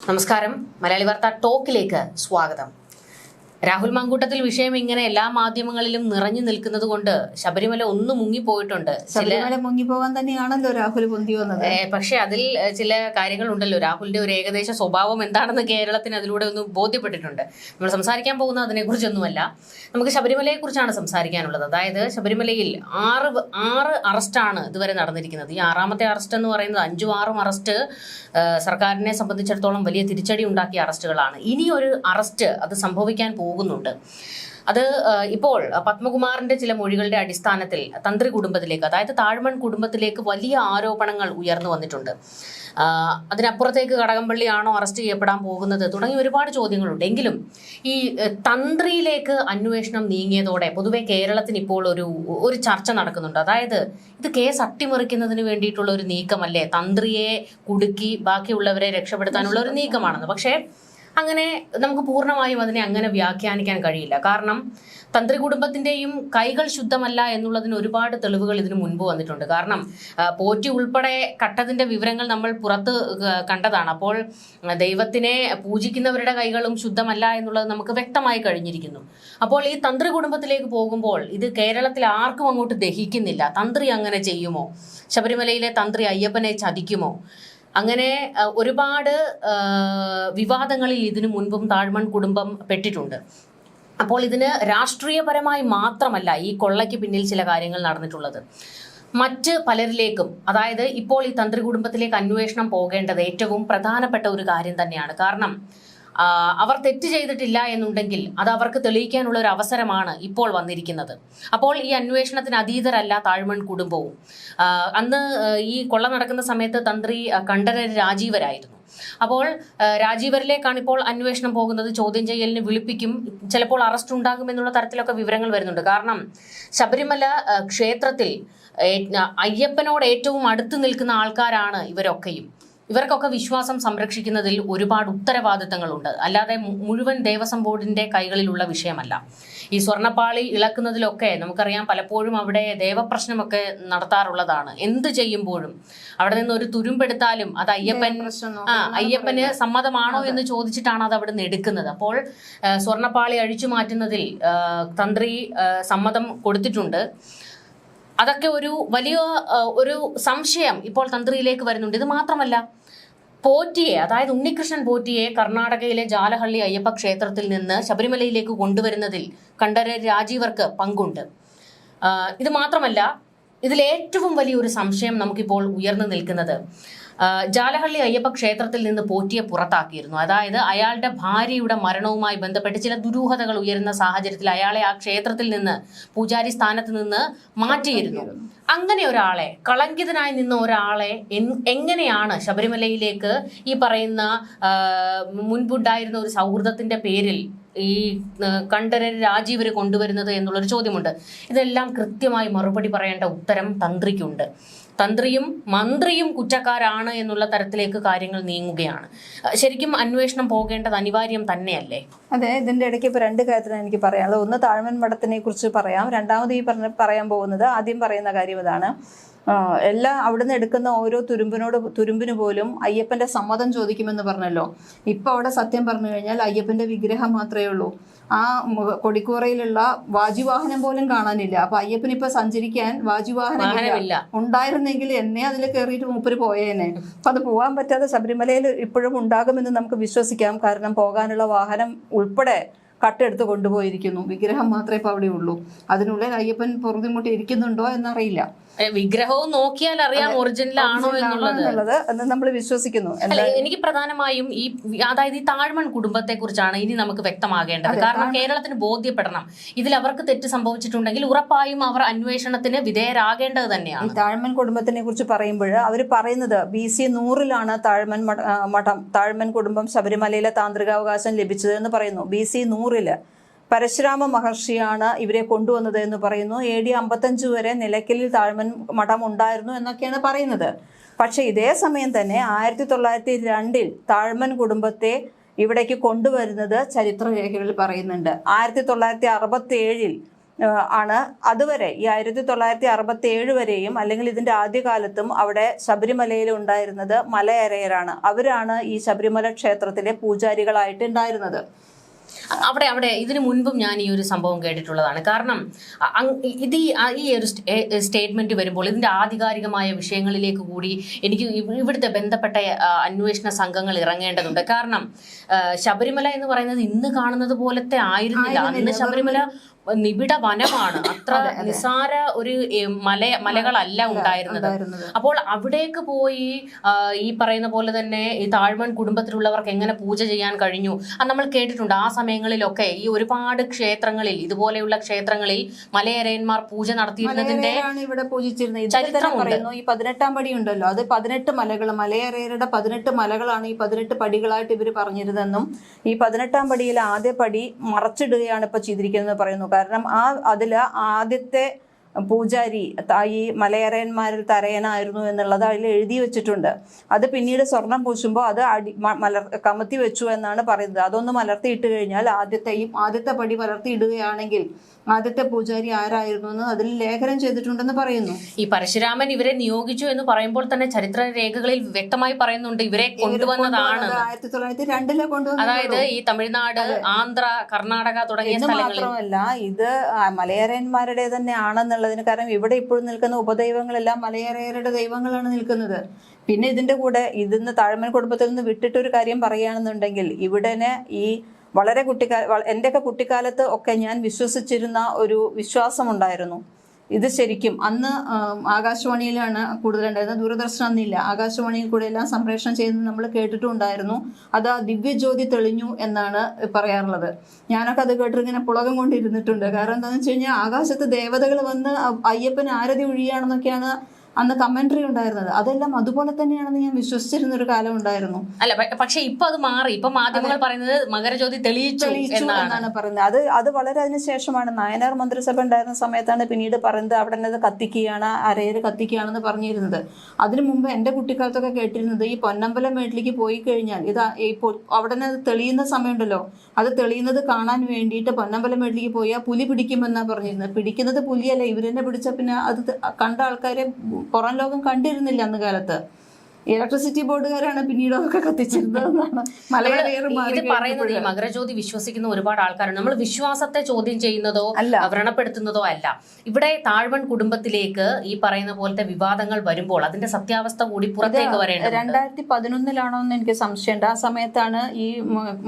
നമസ്കാരം. മലയാളി വാർത്ത ടോക്കിലേക്ക് സ്വാഗതം. രാഹുൽ മാങ്കൂട്ടത്തിൽ വിഷയം ഇങ്ങനെ എല്ലാ മാധ്യമങ്ങളിലും നിറഞ്ഞു നിൽക്കുന്നത് കൊണ്ട് ശബരിമല ഒന്ന് മുങ്ങിപ്പോയിട്ടുണ്ട്. പോയിട്ടുണ്ട് ശബരിമല മുങ്ങിപ്പോകാൻ തന്നെയാണല്ലോ രാഹുൽ പൊന്തി വന്നത്. പക്ഷെ അതിൽ ചില കാര്യങ്ങൾ ഉണ്ടല്ലോ രാഹുലിന്റെ ഒരു ഏകദേശ സ്വഭാവം എന്താണെന്ന് കേരളത്തിന് അതിലൂടെ ഒന്ന് ബോധ്യപ്പെട്ടിട്ടുണ്ട്. നമ്മൾ സംസാരിക്കാൻ പോകുന്ന അതിനെക്കുറിച്ചൊന്നുമല്ല. നമുക്ക് ശബരിമലയെ കുറിച്ചാണ് സംസാരിക്കാനുള്ളത്. അതായത് ശബരിമലയിൽ ആറ് ആറ് അറസ്റ്റാണ് ഇതുവരെ നടന്നിരിക്കുന്നത്. ഈ ആറാമത്തെ അറസ്റ്റ് എന്ന് പറയുന്നത് അഞ്ചും ആറും അറസ്റ്റ് സർക്കാരിനെ സംബന്ധിച്ചിടത്തോളം വലിയ തിരിച്ചടി ഉണ്ടാക്കിയ അറസ്റ്റുകളാണ്. ഇനി ഒരു അറസ്റ്റ് അത് സംഭവിക്കാൻ പോകുന്നുണ്ട്. അത് ഇപ്പോൾ പത്മകുമാറിന്റെ ചില മൊഴികളുടെ അടിസ്ഥാനത്തിൽ തന്ത്രി കുടുംബത്തിലേക്ക് അതായത് താഴ്മൺ കുടുംബത്തിലേക്ക് വലിയ ആരോപണങ്ങൾ ഉയർന്നു വന്നിട്ടുണ്ട്. അതിനപ്പുറത്തേക്ക് കടകംപള്ളിയാണോ അറസ്റ്റ് ചെയ്യപ്പെടാൻ പോകുന്നത് തുടങ്ങി ഒരുപാട് ചോദ്യങ്ങളുണ്ട്. എങ്കിലും ഈ തന്ത്രിയിലേക്ക് അന്വേഷണം നീങ്ങിയതോടെ പൊതുവെ കേരളത്തിന് ഇപ്പോൾ ഒരു ഒരു ചർച്ച നടക്കുന്നുണ്ട്. അതായത് ഇത് കേസ് അട്ടിമറിക്കുന്നതിന് വേണ്ടിയിട്ടുള്ള ഒരു നീക്കമല്ലേ? തന്ത്രിയെ കുടുക്കി ബാക്കിയുള്ളവരെ രക്ഷപ്പെടുത്താനുള്ള ഒരു നീക്കമാണെന്ന്. പക്ഷേ അങ്ങനെ നമുക്ക് പൂർണമായും അതിനെ അങ്ങനെ വ്യാഖ്യാനിക്കാൻ കഴിയില്ല. കാരണം തന്ത്രി കുടുംബത്തിന്റെയും കൈകൾ ശുദ്ധമല്ല എന്നുള്ളതിന് ഒരുപാട് തെളിവുകൾ ഇതിനു മുൻപ് വന്നിട്ടുണ്ട്. കാരണം പോറ്റി ഉൾപ്പെടെ കട്ടതിന്റെ വിവരങ്ങൾ നമ്മൾ പുറത്ത് കണ്ടതാണ്. അപ്പോൾ ദൈവത്തിനെ പൂജിക്കുന്നവരുടെ കൈകളും ശുദ്ധമല്ല എന്നുള്ളത് നമുക്ക് വ്യക്തമായി കഴിഞ്ഞിരിക്കുന്നു. അപ്പോൾ ഈ തന്ത്രി കുടുംബത്തിലേക്ക് പോകുമ്പോൾ ഇത് കേരളത്തിൽ ആർക്കും അങ്ങോട്ട് ദഹിക്കുന്നില്ല. തന്ത്രി അങ്ങനെ ചെയ്യുമോ? ശബരിമലയിലെ തന്ത്രി അയ്യപ്പനെ ചതിക്കുമോ? അങ്ങനെ ഒരുപാട് വിവാദങ്ങളിൽ ഇതിനു മുൻപും താഴ്മൺ കുടുംബം പെട്ടിട്ടുണ്ട്. അപ്പോൾ ഇതിന് രാഷ്ട്രീയപരമായി മാത്രമല്ല ഈ കൊള്ളയ്ക്ക് പിന്നിൽ ചില കാര്യങ്ങൾ നടന്നിട്ടുള്ളത്. മറ്റ് പലരിലേക്കും അതായത് ഇപ്പോൾ ഈ തന്ത്രി കുടുംബത്തിലേക്ക് അന്വേഷണം പോകേണ്ടത് ഏറ്റവും പ്രധാനപ്പെട്ട ഒരു കാര്യം തന്നെയാണ്. കാരണം അവർ തെറ്റ് ചെയ്തിട്ടില്ല എന്നുണ്ടെങ്കിൽ അത് അവർക്ക് തെളിയിക്കാനുള്ള ഒരു അവസരമാണ് ഇപ്പോൾ വന്നിരിക്കുന്നത്. അപ്പോൾ ഈ അന്വേഷണത്തിന് അതീതരല്ല താഴ്മൺ കുടുംബവും. അന്ന് ഈ കൊള്ള നടക്കുന്ന സമയത്ത് തന്ത്രി കണ്ഠരര് രാജീവരായിരുന്നു. അപ്പോൾ രാജീവരിലേക്കാണ് ഇപ്പോൾ അന്വേഷണം പോകുന്നത്. ചോദ്യം ചെയ്യലിന് വിളിപ്പിക്കും. ചിലപ്പോൾ അറസ്റ്റ് ഉണ്ടാകും എന്നുള്ള തരത്തിലൊക്കെ വിവരങ്ങൾ വരുന്നുണ്ട്. കാരണം ശബരിമല ക്ഷേത്രത്തിൽ അയ്യപ്പനോട് ഏറ്റവും അടുത്ത് നിൽക്കുന്ന ആൾക്കാരാണ് ഇവരൊക്കെയും. ഇവർക്കൊക്കെ വിശ്വാസം സംരക്ഷിക്കുന്നതിൽ ഒരുപാട് ഉത്തരവാദിത്തങ്ങളുണ്ട്. അല്ലാതെ മുഴുവൻ ദേവസ്വം ബോർഡിന്റെ കൈകളിലുള്ള വിഷയമല്ല. ഈ സ്വർണപ്പാളി ഇളക്കുന്നതിലൊക്കെ നമുക്കറിയാം പലപ്പോഴും അവിടെ ദേവപ്രശ്നമൊക്കെ നടത്താറുള്ളതാണ്. എന്ത് ചെയ്യുമ്പോഴും അവിടെ നിന്ന് ഒരു തുരുമ്പെടുത്താലും അത് അയ്യപ്പൻ ആ അയ്യപ്പന് സമ്മതമാണോ എന്ന് ചോദിച്ചിട്ടാണ് അത് അവിടെ നിന്ന് എടുക്കുന്നത്. അപ്പോൾ സ്വർണപ്പാളി അഴിച്ചു മാറ്റുന്നതിൽ തന്ത്രി സമ്മതം കൊടുത്തിട്ടുണ്ട്. അതൊക്കെ ഒരു വലിയ ഒരു സംശയം ഇപ്പോൾ തന്ത്രിയിലേക്ക് വരുന്നുണ്ട്. ഇത് മാത്രമല്ല പോറ്റിയെ അതായത് ഉണ്ണികൃഷ്ണൻ പോറ്റിയെ കർണാടകയിലെ ജാലഹള്ളി അയ്യപ്പ ക്ഷേത്രത്തിൽ നിന്ന് ശബരിമലയിലേക്ക് കൊണ്ടുവരുന്നതിൽ കണ്ഠര രാജീവർക്ക് പങ്കുണ്ട്. ഇത് മാത്രമല്ല ഇതിൽ ഏറ്റവും വലിയൊരു സംശയം നമുക്കിപ്പോൾ ഉയർന്നു നിൽക്കുന്നത്. ജാലഹള്ളി അയ്യപ്പ ക്ഷേത്രത്തിൽ നിന്ന് പോറ്റിയെ പുറത്താക്കിയിരുന്നു. അതായത് അയാളുടെ ഭാര്യയുടെ മരണവുമായി ബന്ധപ്പെട്ട് ചില ദുരൂഹതകൾ ഉയരുന്ന സാഹചര്യത്തിൽ അയാളെ ആ ക്ഷേത്രത്തിൽ നിന്ന് പൂജാരി സ്ഥാനത്ത് നിന്ന് മാറ്റിയിരുന്നു. അങ്ങനെ ഒരാളെ കളങ്കിതനായി നിന്ന ഒരാളെ എങ്ങനെയാണ് ശബരിമലയിലേക്ക് ഈ പറയുന്ന മുൻപുണ്ടായിരുന്ന ഒരു സൗഹൃദത്തിന്റെ പേരിൽ ഈ ആ, കണ്ഠരർ രാജീവര് കൊണ്ടുവരുന്നത് എന്നുള്ളൊരു ചോദ്യമുണ്ട്. ഇതെല്ലാം കൃത്യമായി മറുപടി പറയേണ്ട ഉത്തരം തന്ത്രിക്കുണ്ട്. തന്ത്രിയും മന്ത്രിയും കുറ്റക്കാരാണ് എന്നുള്ള തരത്തിലേക്ക് കാര്യങ്ങൾ നീങ്ങുകയാണ്. ശരിക്കും അന്വേഷണം പോകേണ്ടത് അനിവാര്യം തന്നെയല്ലേ? അതെ ഇതിന്റെ ഇടയ്ക്ക് ഇപ്പൊ രണ്ട് കാര്യത്തിലാണ് എനിക്ക് പറയാനുള്ളത്. ഒന്ന് താഴ്മൻ മഠത്തിനെ കുറിച്ച് പറയാം. രണ്ടാമത് ഈ പറഞ്ഞ പറയാൻ പോകുന്നത് ആദ്യം പറയുന്ന കാര്യം ഇതാണ്. എല്ലാ അവിടുന്ന് എടുക്കുന്ന ഓരോ തുരുമ്പിനോട് തുരുമ്പിന് പോലും അയ്യപ്പന്റെ സമ്മതം ചോദിക്കുമെന്ന് പറഞ്ഞല്ലോ. ഇപ്പൊ അവിടെ സത്യം പറഞ്ഞു കഴിഞ്ഞാൽ അയ്യപ്പന്റെ വിഗ്രഹം മാത്രമേ ഉള്ളൂ. ആ കൊടിക്കൂറയിലുള്ള വാജുവാഹനം പോലും കാണാനില്ല. അപ്പൊ അയ്യപ്പൻ ഇപ്പൊ സഞ്ചരിക്കാൻ വാജുവാഹനം ഇല്ല. ഉണ്ടായിരുന്നെങ്കിൽ എന്നെ അതിൽ കയറിയിട്ട് മൂപ്പര് പോയേനെ. അപ്പൊ അത് പോകാൻ പറ്റാതെ ശബരിമലയിൽ ഇപ്പോഴും ഉണ്ടാകുമെന്ന് നമുക്ക് വിശ്വസിക്കാം. കാരണം പോകാനുള്ള വാഹനം ഉൾപ്പെടെ കട്ടെടുത്ത് കൊണ്ടുപോയിരിക്കുന്നു. വിഗ്രഹം മാത്രമേ ഇപ്പൊ അവിടെ ഉള്ളൂ. അതിനുള്ളിൽ അയ്യപ്പൻ പൊറുതിമുട്ടി ഇരിക്കുന്നുണ്ടോ എന്നറിയില്ല. വിഗ്രഹവും നോക്കിയാൽ അറിയാം ഒറിജിനൽ ആണോ എന്നുള്ളത്. നമ്മൾ വിശ്വസിക്കുന്നു. അല്ല എനിക്ക് പ്രധാനമായും ഈ അതായത് ഈ താഴ്മൺ കുടുംബത്തെ കുറിച്ചാണ് ഇനി നമുക്ക് വ്യക്തമാകേണ്ടത്. കാരണം കേരളത്തിന് ബോധ്യപ്പെടണം. ഇതിൽ അവർക്ക് തെറ്റ് സംഭവിച്ചിട്ടുണ്ടെങ്കിൽ ഉറപ്പായും അവർ അന്വേഷണത്തിന് വിധേയരാകേണ്ടത് ഈ തന്നെയാണ്. താഴ്മൻ കുടുംബത്തിനെ കുറിച്ച് പറയുമ്പോൾ അവർ പറയുന്നത് ബി സി നൂറിലാണ് താഴ്മൻ മഠ- മഠം. താഴ്മൻ കുടുംബം ശബരിമലയിലെ താന്ത്രികാവകാശം ലഭിച്ചത് എന്ന് പറയുന്നു. ബി സി നൂറിൽ പരശുരാമ മഹർഷിയാണ് ഇവരെ കൊണ്ടുവന്നത് എന്ന് പറയുന്നു. എ ഡി അമ്പത്തഞ്ച് വരെ നിലയ്ക്കലിൽ താഴ്മൻ മഠം ഉണ്ടായിരുന്നു എന്നൊക്കെയാണ് പറയുന്നത്. പക്ഷേ ഇതേ സമയം തന്നെ ആയിരത്തി തൊള്ളായിരത്തി രണ്ടിൽ താഴ്മൻ കുടുംബത്തെ ഇവിടേക്ക് കൊണ്ടുവരുന്നത് ചരിത്രരേഖകളിൽ പറയുന്നുണ്ട്. ആയിരത്തി തൊള്ളായിരത്തി അറുപത്തി ഏഴിൽ ആണ്. അതുവരെ ഈ ആയിരത്തി തൊള്ളായിരത്തി അറുപത്തി ഏഴ് വരെയും അല്ലെങ്കിൽ ഇതിന്റെ ആദ്യകാലത്തും അവിടെ ശബരിമലയിൽ ഉണ്ടായിരുന്നത് മലയരയരാണ്. അവരാണ് ഈ ശബരിമല ക്ഷേത്രത്തിലെ പൂജാരികളായിട്ട് ഉണ്ടായിരുന്നത്. അവിടെ അവിടെ ഇതിനു മുൻപും ഞാൻ ഈ ഒരു സംഭവം കേട്ടിട്ടുള്ളതാണ്. കാരണം ഇത് ഈ ഒരു സ്റ്റേറ്റ്മെന്റ് വരുമ്പോൾ ഇതിന്റെ ആധികാരികമായ വിഷയങ്ങളിലേക്ക് കൂടി എനിക്ക് ഇവ- ഇവിടുത്തെ ബന്ധപ്പെട്ട അന്വേഷണ സംഘങ്ങൾ ഇറങ്ങേണ്ടതുണ്ട്. കാരണം ശബരിമല എന്ന് പറയുന്നത് ഇന്ന് കാണുന്നത് പോലത്തെ ആയിരുന്നില്ല. അന്ന് ശബരിമല നിബിഡ വനമാണ്. അത്ര നിസാര ഒരു മല മലകളല്ല ഉണ്ടായിരുന്നത്. അപ്പോൾ അവിടേക്ക് പോയി ഈ പറയുന്ന പോലെ തന്നെ ഈ താഴ്മൺ കുടുംബത്തിലുള്ളവർക്ക് എങ്ങനെ പൂജ ചെയ്യാൻ കഴിഞ്ഞു? അത് നമ്മൾ കേട്ടിട്ടുണ്ട് ആ സമയങ്ങളിലൊക്കെ ഈ ഒരുപാട് ക്ഷേത്രങ്ങളിൽ ഇതുപോലെയുള്ള ക്ഷേത്രങ്ങളിൽ മലയരയന്മാർ പൂജ നടത്തിയിരുന്നതിന്റെ ഇവിടെ പൂജിച്ചിരുന്നത്. ചരിത്രം. പറയുന്നു ഈ പതിനെട്ടാം പടി ഉണ്ടല്ലോ. അത് പതിനെട്ട് മലകൾ മലയരയരുടെ പതിനെട്ട് മലകളാണ് ഈ പതിനെട്ട് പടികളായിട്ട് ഇവർ പറഞ്ഞിരുന്നെന്നും ഈ പതിനെട്ടാം പടിയിൽ ആദ്യ പടി മറച്ചിടുകയാണ് ഇപ്പൊ ചെയ്തിരിക്കുന്നത് പറയുന്നു. കാരണം ആ അതിൽ ആദ്യത്തെ പൂജാരി തായി ഈ മലയറയന്മാരിൽ തരയനായിരുന്നു എന്നുള്ളത് അതിൽ എഴുതി വെച്ചിട്ടുണ്ട്. അത് പിന്നീട് സ്വർണം പൂശുമ്പോൾ അത് അടി മലർ കമത്തി വെച്ചു എന്നാണ് പറയുന്നത്. അതൊന്ന് മലർത്തി ഇട്ട് കഴിഞ്ഞാൽ ആദ്യത്തെ ഈ ആദ്യത്തെ പടി മലർത്തി ഇടുകയാണെങ്കിൽ ആദ്യത്തെ പൂജാരി ആരായിരുന്നു എന്ന് അതിൽ ലേഖനം ചെയ്തിട്ടുണ്ടെന്ന് പറയുന്നു. ഈ പരശുരാമൻ ഇവരെ നിയോഗിച്ചു എന്ന് പറയുമ്പോൾ തന്നെ ചരിത്ര രേഖകളിൽ വ്യക്തമായി പറയുന്നുണ്ട് ഇവരെ കൊണ്ടുവന്നതാണ് ആയിരത്തി തൊള്ളായിരത്തി രണ്ടിലെ കൊണ്ടുവന്നത് അതായത് ഈ തമിഴ്നാട് ആന്ധ്ര കർണാടക തുടങ്ങിയ മാത്രമല്ല ഇത് തന്നെ തന്നെ ആണെന്നുള്ളതിന് കാരണം ഇവിടെ ഇപ്പോൾ നിൽക്കുന്ന ഉപദൈവങ്ങളെല്ലാം മലയരയരുടെ ദൈവങ്ങളാണ് നിൽക്കുന്നത്. പിന്നെ ഇതിന്റെ കൂടെ ഇതിന്ന് താഴ്മൻ കുടുംബത്തിൽ നിന്ന് വിട്ടിട്ടൊരു കാര്യം പറയുകയാണെന്നുണ്ടെങ്കിൽ ഇവിടെ ഈ വളരെ കുട്ടിക്കാല എന്റെയൊക്കെ കുട്ടിക്കാലത്ത് ഒക്കെ ഞാൻ വിശ്വസിച്ചിരുന്ന ഒരു വിശ്വാസമുണ്ടായിരുന്നു. ഇത് ശരിക്കും അന്ന് ആകാശവാണിയിലാണ് കൂടുതലുണ്ടായിരുന്നത്. ദൂരദർശനം അന്നില്ല. ആകാശവാണിയിൽ കൂടെ എല്ലാം സംപ്രേഷണം ചെയ്യുന്നത് നമ്മൾ കേട്ടിട്ടുണ്ടായിരുന്നു. അത് ആ ദിവ്യജ്യോതി തെളിഞ്ഞു എന്നാണ് പറയാറുള്ളത്. ഞാനൊക്കെ അത് കേട്ടിട്ട് ഇങ്ങനെ പുളകം കൊണ്ടിരുന്നിട്ടുണ്ട്. കാരണം എന്താണെന്ന് വെച്ച് കഴിഞ്ഞാൽ ആകാശത്ത് ദേവതകൾ വന്ന് അയ്യപ്പൻ ആരതി ഒഴിയാണെന്നൊക്കെയാണ് അന്ന് കമന്ററി ഉണ്ടായിരുന്നത്. അതെല്ലാം അതുപോലെ തന്നെയാണെന്ന് ഞാൻ വിശ്വസിച്ചിരുന്ന ഒരു കാലം ഉണ്ടായിരുന്നു. അല്ല പക്ഷെ ഇപ്പൊ അത് മാറി. ഇപ്പൊ മാധ്യമങ്ങൾ പറയുന്നത് മകരജ്യോതി തെളിയിച്ചു എന്നാണ്. പറയുന്നത്. അത് അത് വളരെ അതിനുശേഷമാണ് നായനാർ മന്ത്രിസഭ ഉണ്ടായിരുന്ന സമയത്താണ് പിന്നീട് പറയുന്നത് അവിടെ തന്നെ കത്തിക്കുകയാണ് അരയർ കത്തിക്കുകയാണെന്ന് പറഞ്ഞിരുന്നത്. അതിനു മുമ്പ് എന്റെ കുട്ടിക്കാലത്തൊക്കെ കേട്ടിരുന്നത് ഈ പൊന്നമ്പലം മേട്ടിലേക്ക് പോയി കഴിഞ്ഞാൽ ഇത് ഇപ്പോൾ അവിടെ തെളിയുന്ന സമയമുണ്ടല്ലോ. അത് തെളിയുന്നത് കാണാൻ വേണ്ടിയിട്ട് പൊന്നമ്പലം മേട്ടിലേക്ക് പോയാൽ പുലി പിടിക്കുമെന്നാണ് പറഞ്ഞിരുന്നത്. പിടിക്കുന്നത് പുലിയല്ല. ഇവരെന്നെ പിടിച്ച പിന്നെ അത് കണ്ട ആൾക്കാരെ പുറം ലോകം കണ്ടിരുന്നില്ല അന്ന് കാലത്ത്. ഇലക്ട്രിസിറ്റി ബോർഡുകാരാണ് പിന്നീട് അതൊക്കെ കത്തിച്ചിരുന്നതെന്നാണ് മാറി ഇത് പറയുന്നത് മകരജ്യോതി വിശ്വസിക്കുന്ന ഒരുപാട് ആൾക്കാരുണ്ട് നമ്മൾ വിശ്വാസത്തെ ചോദ്യം ചെയ്യുന്നതോ അല്ല. വ്രണപ്പെടുത്തുന്നതോ അല്ല. ഇവിടെ താഴ്വൺ കുടുംബത്തിലേക്ക് ഈ പറയുന്ന പോലത്തെ വിവാദങ്ങൾ വരുമ്പോൾ അതിന്റെ സത്യാവസ്ഥ കൂടി പുറത്തേക്ക് വരേണ്ടത് രണ്ടായിരത്തി പതിനൊന്നിലാണോ എന്ന് എനിക്ക് സംശയമുണ്ട്. ആ സമയത്താണ് ഈ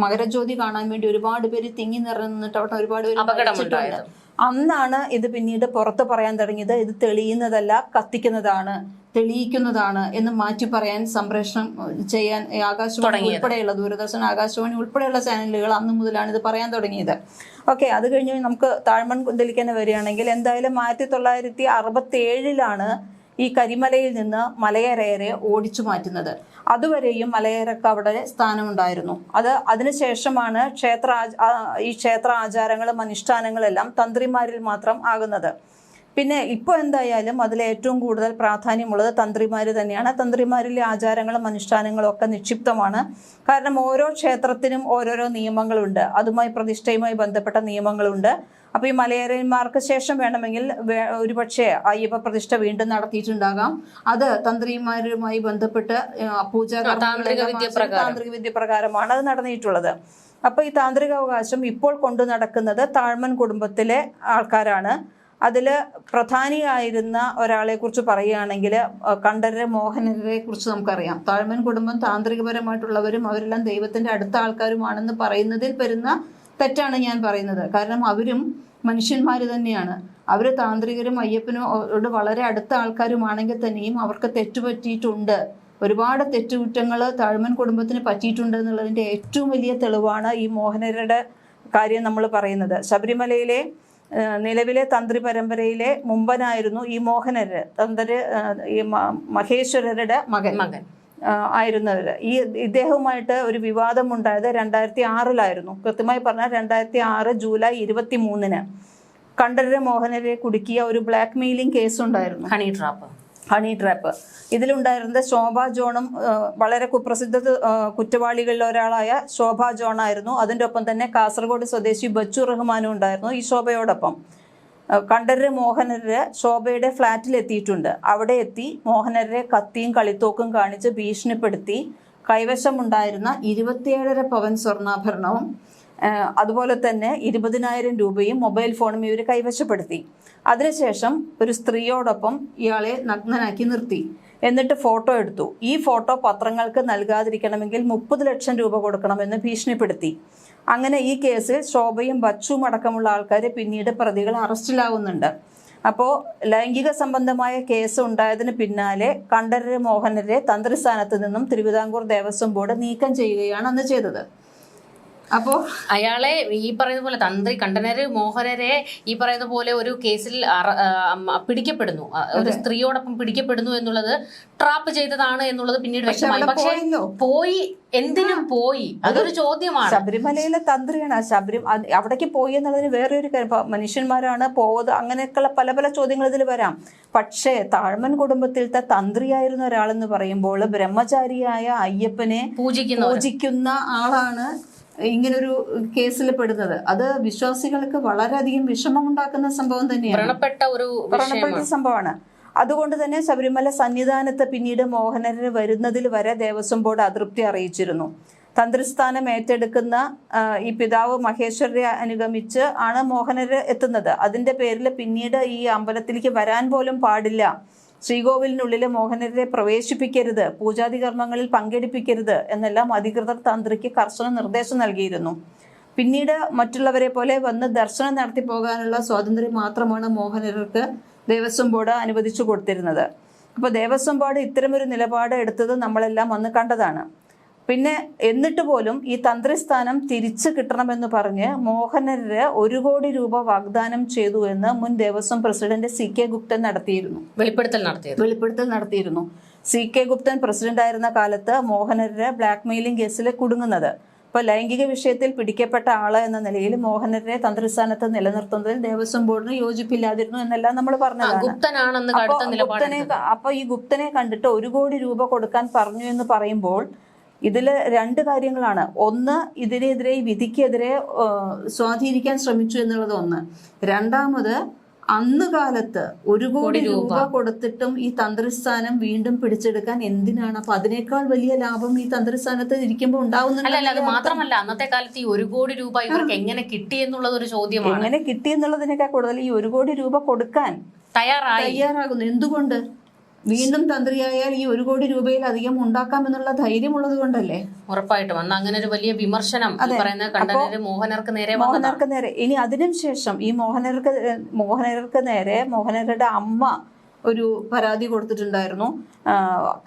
മകരജ്യോതി കാണാൻ വേണ്ടി ഒരുപാട് പേര് തിങ്ങി നിറഞ്ഞിട്ട് അവിടെ ഒരുപാട് പേര് അപകടമുണ്ടായത്. അന്നാണ് ഇത് പിന്നീട് പുറത്ത് പറയാൻ തുടങ്ങിയത്. ഇത് തെളിയുന്നതല്ല കത്തിക്കുന്നതാണ് തെളിയിക്കുന്നതാണ് എന്ന് മാറ്റി പറയാൻ സംപ്രേഷണം ചെയ്യാൻ ആകാശവാണി ഉൾപ്പെടെയുള്ള ദൂരദർശൻ ആകാശവാണി ഉൾപ്പെടെയുള്ള ചാനലുകൾ അന്ന് മുതലാണ് ഇത് പറയാൻ തുടങ്ങിയത്. ഓക്കെ അത് കഴിഞ്ഞ് നമുക്ക് താഴ്മൺ കുന്തലിക്കന്നെ വരികയാണെങ്കിൽ എന്തായാലും ആയിരത്തി തൊള്ളായിരത്തി അറുപത്തി ഏഴിലാണ് ഈ കരിമലയിൽ നിന്ന് മലയരയരെ ഓടിച്ചു മാറ്റുന്നത്. അതുവരെയും മലയരക്ക് അവിടെ സ്ഥാനമുണ്ടായിരുന്നു. അത് അതിനുശേഷമാണ് ക്ഷേത്ര ഈ ക്ഷേത്ര ആചാരങ്ങളും അനുഷ്ഠാനങ്ങളെല്ലാം തന്ത്രിമാരിൽ മാത്രം ആകുന്നത്. പിന്നെ ഇപ്പോൾ എന്തായാലും അതിൽ ഏറ്റവും കൂടുതൽ പ്രാധാന്യമുള്ളത് തന്ത്രിമാർ തന്നെയാണ്. തന്ത്രിമാരിലെ ആചാരങ്ങളും അനുഷ്ഠാനങ്ങളും ഒക്കെ നിക്ഷിപ്തമാണ്. കാരണം ഓരോ ക്ഷേത്രത്തിനും ഓരോരോ നിയമങ്ങളുണ്ട്. അതുമായി പ്രതിഷ്ഠയുമായി ബന്ധപ്പെട്ട നിയമങ്ങളുണ്ട്. അപ്പോൾ ഈ മലയാളിമാർക്ക് ശേഷം വേണമെങ്കിൽ ഒരുപക്ഷെ അയ്യപ്പ പ്രതിഷ്ഠ വീണ്ടും നടത്തിയിട്ടുണ്ടാകാം. അത് തന്ത്രിമാരുമായി ബന്ധപ്പെട്ട് പൂജാ വിദ്യ. താന്ത്രിക വിദ്യ പ്രകാരമാണ് അത് നടന്നിട്ടുള്ളത്. അപ്പോൾ ഈ താന്ത്രിക അവകാശം ഇപ്പോൾ കൊണ്ടു നടക്കുന്നത് താഴ്മൻ കുടുംബത്തിലെ ആൾക്കാരാണ്. അതിൽ പ്രധാനിയായിരുന്ന ഒരാളെ കുറിച്ച് പറയുകയാണെങ്കിൽ കണ്ഠരരെ മോഹനരെ കുറിച്ച് നമുക്കറിയാം. താഴ്മൻ കുടുംബം താന്ത്രികപരമായിട്ടുള്ളവരും അവരെല്ലാം ദൈവത്തിന്റെ അടുത്ത ആൾക്കാരുമാണെന്ന് പറയുന്നതിൽ വരുന്ന തെറ്റാണ് ഞാൻ പറയുന്നത്. കാരണം അവരും മനുഷ്യന്മാർ തന്നെയാണ്. അവർ താന്ത്രികരും അയ്യപ്പനും വളരെ അടുത്ത ആൾക്കാരുമാണെങ്കിൽ തന്നെയും അവർക്ക് തെറ്റുപറ്റിയിട്ടുണ്ട്. ഒരുപാട് തെറ്റുകുറ്റങ്ങൾ താഴ്മൻ കുടുംബത്തിന് പറ്റിയിട്ടുണ്ട് എന്നുള്ളതിന്റെ ഏറ്റവും വലിയ തെളിവാണ് ഈ മോഹനരുടെ കാര്യം നമ്മൾ പറയുന്നത്. ശബരിമലയിലെ നിലവിലെ തന്ത്രി പരമ്പരയിലെ മുമ്പനായിരുന്നു ഈ മോഹനര് തന്ത്രി ഈ മഹേശ്വരരുടെ മകൻ. മകൻ. ആ, ആയിരുന്നവർ ഈ ഇദ്ദേഹവുമായിട്ട് ഒരു വിവാദം വിവാദമുണ്ടായത് രണ്ടായിരത്തി ആറിലായിരുന്നു കൃത്യമായി പറഞ്ഞാൽ രണ്ടായിരത്തി ആറ് ജൂലൈ ഇരുപത്തി മൂന്നിന് കണ്ഠരര് മോഹനരെ കുടുക്കിയ ഒരു ബ്ലാക്ക് മെയിലിംഗ് കേസ് ഉണ്ടായിരുന്നു honey trap. Honey trap. ഇതിലുണ്ടായിരുന്നത് Shobha ജോണും വളരെ കുപ്രസിദ്ധ കുറ്റവാളികളിൽ ഒരാളായ ശോഭ ജോണായിരുന്നു. അതിന്റെ ഒപ്പം തന്നെ കാസർഗോഡ് സ്വദേശി ബച്ചു റഹ്മാനും ഉണ്ടായിരുന്നു ഈ ശോഭയോടൊപ്പം. കണ്ഠരര് മോഹനര് ശോഭയുടെ ഫ്ളാറ്റിൽ എത്തിയിട്ടുണ്ട്. അവിടെ എത്തി മോഹനരെ കത്തിയും കളിത്തോക്കും കാണിച്ച് ഭീഷണിപ്പെടുത്തി കൈവശമുണ്ടായിരുന്ന ഇരുപത്തിയേഴര പവൻ സ്വർണാഭരണവും അതുപോലെ തന്നെ ഇരുപതിനായിരം രൂപയും മൊബൈൽ ഫോണും ഇവർ കൈവശപ്പെടുത്തി. അതിനുശേഷം ഒരു സ്ത്രീയോടൊപ്പം ഇയാളെ നഗ്നനാക്കി നിർത്തി. എന്നിട്ട് ഫോട്ടോ എടുത്തു. ഈ ഫോട്ടോ പത്രങ്ങൾക്ക് നൽകാതിരിക്കണമെങ്കിൽ മുപ്പത് ലക്ഷം രൂപ കൊടുക്കണമെന്ന് ഭീഷണിപ്പെടുത്തി. അങ്ങനെ ഈ കേസിൽ ശോഭയും ബച്ചുവും അടക്കമുള്ള ആൾക്കാർ പിന്നീട് പ്രതികൾ അറസ്റ്റിലാവുന്നുണ്ട്. അപ്പോൾ ലൈംഗിക സംബന്ധമായ കേസ് ഉണ്ടായതിന് പിന്നാലെ കണ്ഠരര് മോഹനരെ തന്ത്രിസ്ഥാനത്ത് നിന്നും തിരുവിതാംകൂർ ദേവസ്വം ബോർഡ് നീക്കം ചെയ്യുകയാണ് അന്ന് ചെയ്തത്. അപ്പോൾ അയാളെ ഈ പറയുന്ന പോലെ തന്ത്രി കണ്ടനര് മോഹനരെ ഈ പറയുന്ന പോലെ ഒരു കേസിൽ പിടിക്കപ്പെടുന്നു. ഒരു സ്ത്രീയോടൊപ്പം പിടിക്കപ്പെടുന്നു എന്നുള്ളത് ട്രാപ്പ് ചെയ്തതാണ് എന്നുള്ളത് പിന്നീട് വ്യക്തമായി. പക്ഷേ പോയി. എന്തിനും പോയി. അതൊരു ചോദ്യമാണ്. ശബരിമലയിലെ തന്ത്രിയാണ്. ശബരി അവിടേക്ക് പോയി എന്നുള്ളതിന് വേറെ ഒരു കാര്യം മനുഷ്യന്മാരാണ് പോവത് അങ്ങനെയൊക്കെയുള്ള പല പല ചോദ്യങ്ങൾ ഇതിൽ വരാം. പക്ഷേ താഴ്മൻ കുടുംബത്തിലത്തെ തന്ത്രിയായിരുന്ന ഒരാളെന്ന് പറയുമ്പോൾ ബ്രഹ്മചാരിയായ അയ്യപ്പനെ പൂജിക്കുന്ന പൂജിക്കുന്ന ആളാണ് ഇങ്ങനൊരു കേസിൽ പെടുന്നത് അത് വിശ്വാസികൾക്ക് വളരെയധികം വിഷമം ഉണ്ടാക്കുന്ന സംഭവം തന്നെയാണ്. പ്രണപ്പെട്ട ഒരു വ്രണപ്പെട്ട സംഭവമാണ്. അതുകൊണ്ട് തന്നെ ശബരിമല സന്നിധാനത്ത് പിന്നീട് മോഹനന് വരുന്നതിൽ വരെ ദേവസ്വം ബോർഡ് അതൃപ്തി അറിയിച്ചിരുന്നു. തന്ത്രിസ്ഥാനം ഏറ്റെടുക്കുന്ന ഈ പിതാവ് മഹേശ്വരരെ അനുഗമിച്ച് ആണ് മോഹനര് എത്തുന്നത്. അതിന്റെ പേരിൽ പിന്നീട് ഈ അമ്പലത്തിലേക്ക് വരാൻ പോലും പാടില്ല. ശ്രീകോവിലിനുള്ളിൽ മോഹനരെ പ്രവേശിപ്പിക്കരുത് പൂജാതി കർമ്മങ്ങളിൽ പങ്കെടുപ്പിക്കരുത് എന്നെല്ലാം അധികൃതർ തന്ത്രിക്ക് കർശന നിർദ്ദേശം നൽകിയിരുന്നു. പിന്നീട് മറ്റുള്ളവരെ പോലെ വന്ന് ദർശനം നടത്തി പോകാനുള്ള സ്വാതന്ത്ര്യം മാത്രമാണ് മോഹനർക്ക് ദേവസ്വം ബോർഡ് അനുവദിച്ചു കൊടുത്തിരുന്നത്. അപ്പോൾ ദേവസ്വം ബോർഡ് ഇത്തരമൊരു നിലപാട് എടുത്തത് നമ്മളെല്ലാം അന്ന് കണ്ടതാണ്. പിന്നെ എന്നിട്ട് പോലും ഈ തന്ത്രിസ്ഥാനം തിരിച്ചു കിട്ടണമെന്ന് പറഞ്ഞ് മോഹനര് ഒരു കോടി രൂപ വാഗ്ദാനം ചെയ്തു എന്ന് മുൻ Devaswom president C K Gupthan നടത്തിയിരുന്നു. വെളിപ്പെടുത്തൽ നടത്തിയത്. വെളിപ്പെടുത്തൽ നടത്തിയിരുന്നു. സി കെ ഗുപ്തൻ പ്രസിഡന്റ് ആയിരുന്ന കാലത്ത് മോഹനര് ബ്ലാക്ക് മെയിലിംഗ് കേസിൽ കുടുങ്ങുന്നത്. ഇപ്പോൾ ലൈംഗിക വിഷയത്തിൽ പിടിക്കപ്പെട്ട ആൾ എന്ന നിലയിൽ മോഹനരെ തന്ത്രിസ്ഥാനത്ത് നിലനിർത്തുന്നതിൽ ദേവസ്വം ബോർഡിന് യോജിപ്പില്ലാതിരുന്നു എന്നെല്ലാം നമ്മൾ പറഞ്ഞതാണ്. ഗുപ്തനെ അപ്പൊ ഈ ഗുപ്തനെ കണ്ടിട്ട് ഒരു കോടി രൂപ കൊടുക്കാൻ പറഞ്ഞു എന്ന് പറയുമ്പോൾ ഇതിൽ രണ്ട് കാര്യങ്ങളാണ്. ഒന്ന് ഇതിനെതിരെ ഈ വിധിക്കെതിരെ സ്വാധീനിക്കാൻ ശ്രമിച്ചു എന്നുള്ളത് ഒന്ന്. രണ്ടാമത് അന്ന് കാലത്ത് ഒരു കോടി രൂപ കൊടുത്തിട്ടും ഈ തന്ത്രിസ്ഥാനം വീണ്ടും പിടിച്ചെടുക്കാൻ എന്തിനാണ്? അപ്പൊ അതിനേക്കാൾ വലിയ ലാഭം ഈ തന്ത്രിസ്ഥാനത്ത് ഇരിക്കുമ്പോൾ അത് ഉണ്ടാവുന്നുണ്ട് മാത്രമല്ല. അന്നത്തെ കാലത്ത് ഈ ഒരു കോടി രൂപ ഇവർക്ക് എങ്ങനെ കിട്ടി എന്നുള്ളത് ഒരു ചോദ്യമാണ്. എങ്ങനെ കിട്ടി എന്നുള്ളതിനേക്കാൾ കൂടുതൽ ഈ ഒരു കോടി രൂപ കൊടുക്കാൻ തയ്യാറായി. തയ്യാറാകുന്നു. എന്തുകൊണ്ട്? വീണ്ടും തന്ത്രിയായാൽ ഈ ഒരു കോടി രൂപയിലധികം ഉണ്ടാക്കാമെന്നുള്ള ധൈര്യമുള്ളത് കൊണ്ടല്ലേ? ഉറപ്പായിട്ടും. അന്ന് അങ്ങനെ ഒരു വലിയ വിമർശനം ഈ പറയുന്ന കണ്ടനര് മോഹനർക്ക് നേരെ മോഹനർക്ക് നേരെ. ഇനി അതിനും ശേഷം ഈ മോഹനർക്ക് മോഹനർക്ക് നേരെ മോഹനരുടെ അമ്മ ഒരു പരാതി കൊടുത്തിട്ടുണ്ടായിരുന്നു.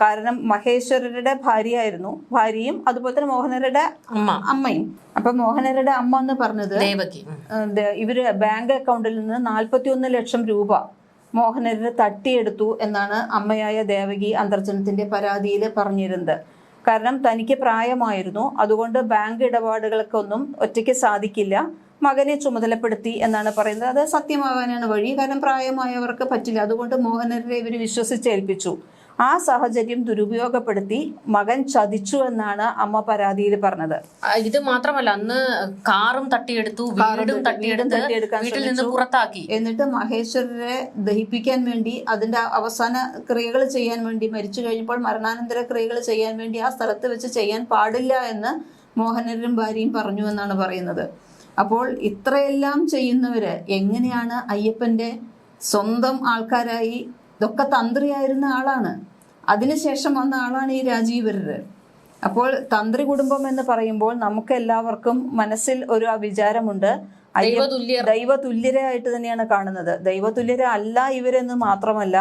കാരണം മഹേശ്വരരുടെ ഭാര്യയായിരുന്നു. ഭാര്യയും അതുപോലെ തന്നെ മോഹനരുടെ അമ്മ. അമ്മയും. അപ്പൊ മോഹനരുടെ അമ്മ എന്ന് പറഞ്ഞത്. ഇവർ ബാങ്ക് അക്കൗണ്ടിൽ നിന്ന് നാൽപ്പത്തി ഒന്ന് ലക്ഷം രൂപ മോഹനര് തട്ടിയെടുത്തു എന്നാണ് അമ്മയായ ദേവകി അന്തർജനത്തിന്റെ പരാതിയിൽ പറഞ്ഞിരുന്നത്. കാരണം തനിക്ക് പ്രായമായിരുന്നു. അതുകൊണ്ട് ബാങ്ക് ഇടപാടുകൾക്കൊന്നും ഒറ്റയ്ക്ക് സാധിക്കില്ല. മകനെ ചുമതലപ്പെടുത്തി എന്നാണ് പറയുന്നത്. അത് സത്യമാകാനാണ് വഴി. കാരണം പ്രായമായവർക്ക് പറ്റില്ല. അതുകൊണ്ട് മോഹനരെ ഇവർ വിശ്വസിച്ചേൽപ്പിച്ചു. ആ സാഹചര്യം ദുരുപയോഗപ്പെടുത്തി മകൻ ചതിച്ചു എന്നാണ് അമ്മ പരാതിയിൽ പറഞ്ഞത്. ഇത് മാത്രമല്ല അന്ന് കാറും തട്ടിയെടുത്തു വീടും തട്ടി- തട്ടിയെടുത്ത് വീട്ടിൽ നിന്ന് പുറത്താക്കി. എന്നിട്ട് മഹേശ്വരരെ ദഹിപ്പിക്കാൻ വേണ്ടി അതിന്റെ അവസാന ക്രിയകൾ ചെയ്യാൻ വേണ്ടി മരിച്ചു കഴിഞ്ഞപ്പോൾ മരണാനന്തര ക്രിയകൾ ചെയ്യാൻ വേണ്ടി ആ സ്ഥലത്ത് വെച്ച് ചെയ്യാൻ പാടില്ല എന്ന് മോഹനരും ഭാര്യയും പറഞ്ഞു എന്നാണ് പറയുന്നത്. അപ്പോൾ ഇത്രയെല്ലാം ചെയ്യുന്നവര് എങ്ങനെയാണ് അയ്യപ്പന്റെ സ്വന്തം ആൾക്കാരായി ഇതൊക്കെ തന്ത്രിയായിരുന്ന ആളാണ്. അതിനുശേഷം വന്ന ആളാണ് ഈ രാജീവരര്. അപ്പോൾ തന്ത്രി കുടുംബം എന്ന് പറയുമ്പോൾ നമുക്ക് എല്ലാവർക്കും മനസ്സിൽ ഒരു ആ വിചാരമുണ്ട് ദൈവതുല്യരായിട്ട് തന്നെയാണ് കാണുന്നത്. ദൈവതുല്യര അല്ല ഇവരെന്ന് മാത്രമല്ല